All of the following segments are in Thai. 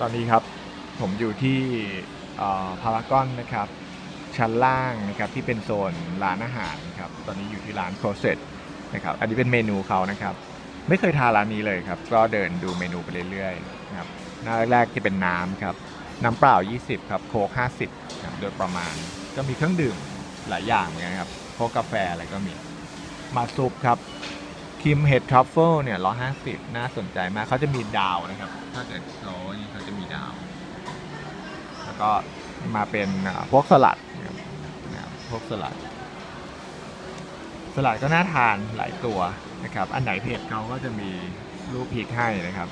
ตอนนี้ครับผมอยู่ที่พารากอนนะครับ ชั้นล่างนะครับที่เป็นโซนร้านอาหารครับตอนนี้อยู่ที่ร้านโคเซตนะครับอันนี้เป็นเมนูเขานะครับ ไม่เคยทานร้านนี้เลยครับ ก็เดินดูเมนูไปเรื่อยๆนะครับหน้าแรกๆที่เป็นน้ำครับน้ำเปล่า 20 ครับโค้ก50ครับโดยประมาณก็มีเครื่องดื่มหลายอย่างเหมือนกันครับพวกกาแฟอะไรก็มีมาซุปครับครีมเห็ดทรัฟเฟิลเนี่ยร้อยห้าสิบน่าสนใจมากเขาจะมีดาวนะครับ ถ้าเกิดเขานี่เขาจะมีดาว แล้ว ก็มาเป็นพวกสลัดนะครับพวกสลัด สลัดก็น่าทานหลายตัวนะครับ อันไหนเผ็ดเขาก็จะมีรูปพริกให้นะครับ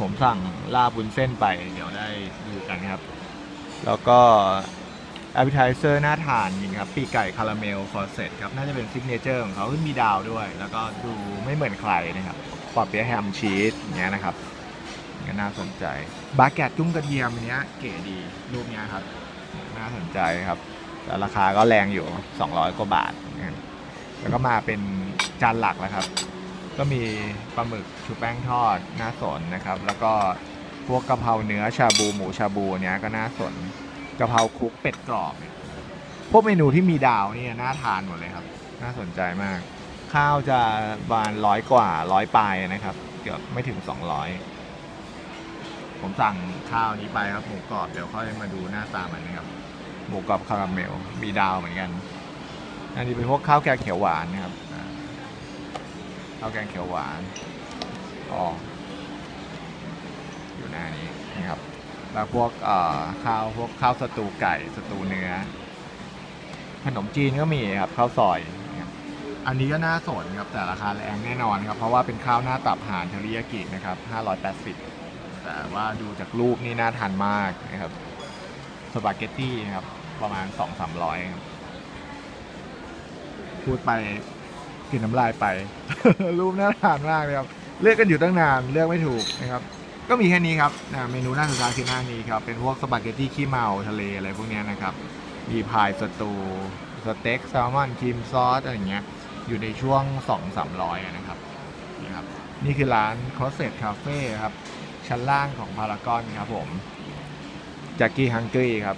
ผมสั่งลาบุญเส้นไปเดี๋ยวได้ดูกันครับ แล้วก็อ a p p e t i z e r น่าทานจริงครับปีไก่คาราเมลคอร์เซตครับ น่าจะเป็นซิกเนเจอร์ของเขาที่มีดาวด้วย แล้วก็ดูไม่เหมือนใครนะครับปอเปี๊ยะแฮมชีสอย่างเงี้ยนะครับ ก็น่าสนใจ บาแกตกุ้งกระเทียมอันเนี้ยเก๋ดีรูปเนี้ยครับ น่าสนใจครับแต่ราคาก็แรงอยู่ 200 กว่าบาทนะครับแล้วก็มาเป็นจานหลักแล้วครับ ก็มีปลาหมึกชุบแป้งทอดน่าสนนะครับ แล้วก็พวกกะเพราเนื้อชาบูหมูชาบูเนี้ยก็น่าสนกะเพราคลุกเป็ดกรอบเนี่ยพวกเมนูที่มีดาวเนี่ยน่าทานหมดเลยครับ น่าสนใจมาก ข้าวจะบานร้อยกว่าร้อยปลายนะครับ เกือบไม่ถึง 200 ผมสั่งข้าวนี้ไปครับหมูกรอบเดี๋ยวค่อยมาดูหน้าตามันนะครับหมูกรอบคาราเมลมีดาวเหมือนกันอันนี้เป็นพวกข้าวแกงเขียวหวานนะครับข้าวแกงเขียวหวานอ๋ออยู่หน้านี้นะครับแล้วพวกข้าวพวกข้าวสตูไก่สตูเนื้อ ขนมจีนก็มีครับข้าวซอยอันนี้ก็น่าสนครับแต่ราคาแรงแน่นอนครับเพราะว่าเป็นข้าวหน้าตับห่านเทริยากินะครับ580 แต่ว่าดูจากรูปนี่น่าทานมากนะครับสปาเกตตี้นะครับ ประมาณ2 3 0 0ครับพูดไปกินน้ำลายไป รูปน่าทานมากเลยครับเลือกกันอยู่ตั้งนานเลือกไม่ถูกนะครับ ก็มีแค่นี้ครับนะเมนูน้าสุดท้ายคือหน้านี้ครับเป็นพวกสปาเกตตี้ขี้เมาทะเลอะไรพวกนี้นะครับมีพายสตูสเต็กแซลมอนครีมซอสอะไรอย่างเงี้ยอยู่ในช่วง 2 3 0 0 นะครับนี่ครับ นี่คือร้าน c r o s s e t Cafe ครับ ชั้นล่างของพารากอนครับผมแจ็กกี้ฮังกี้ครับ